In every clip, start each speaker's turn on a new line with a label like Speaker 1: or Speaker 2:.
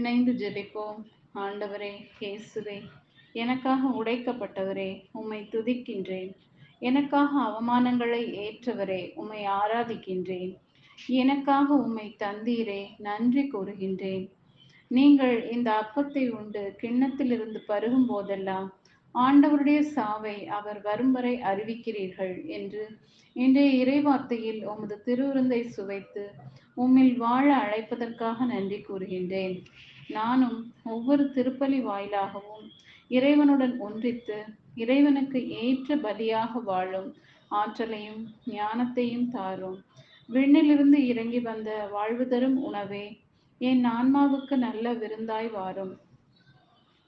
Speaker 1: இணைந்து ஜெபிப்போம். ஆண்டவரே இயேசுவே எனக்காக உடைக்கப்பட்டவரே உம்மை துதிக்கின்றேன். எனக்காக அவமானங்களை ஏற்றவரே உம்மை ஆராதிக்கின்றேன். எனக்காக உம்மை தந்தீரே நன்றி கூறுகின்றேன். நீங்கள் இந்த அப்பத்தை உண்டு கிண்ணத்திலிருந்து பருகும் போதெல்லாம் ஆண்டவருடைய சாவை அவர் வரும் வரை அறிவிக்கிறீர்கள் என்று இன்றைய இறைவார்த்தையில் உமது திருவிருந்தை சுவைத்து உம்மில் வாழ அழைப்பதற்காக நன்றி கூறுகின்றேன். நானும் ஒவ்வொரு திருப்பலி வாயிலாகவும் இறைவனுடன் ஒன்றித்து இறைவனுக்கு ஏற்ற பலியாக வாழும் ஆற்றலையும் ஞானத்தையும் தாரும். விண்ணிலிருந்து இறங்கி வந்த வாழ்வு தரும் உணவே என் ஆன்மாவுக்கு நல்ல விருந்தாய் வாரும்.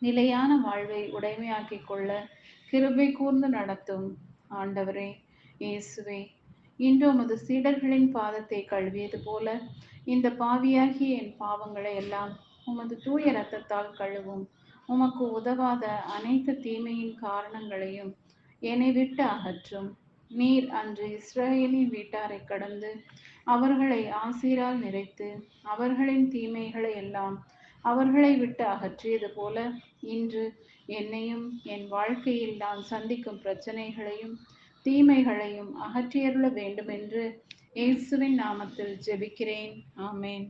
Speaker 1: நிலையான வாழ்வை உடைமையாக்கிக் கொள்ள கிருபை கூர்ந்து நடத்தும். ஆண்டவரே இயேசுவே இன்று உமது சீடர்களின் பாதத்தை கழுவியது போல இந்த பாவியாகிய என் பாவங்களை எல்லாம் உமது தூய இரத்தத்தால் கழுவும். உமக்கு உதவாத அனைத்து தீமையின் காரணங்களையும் என்னை விட்டு அகற்றும். நீர் அன்று இஸ்ரேலின் வீட்டாரை கடந்து அவர்களை ஆசீரால் நிறைத்து அவர்களின் தீமைகளை எல்லாம் அவர்களை விட்டு அகற்றியது போல இன்று என்னையும் என் வாழ்க்கையில் நான் சந்திக்கும் பிரச்சனைகளையும் தீமைகளையும் அகற்றியருள வேண்டுமென்று இயேசுவின் நாமத்தில் ஜெபிக்கிறேன். ஆமேன்.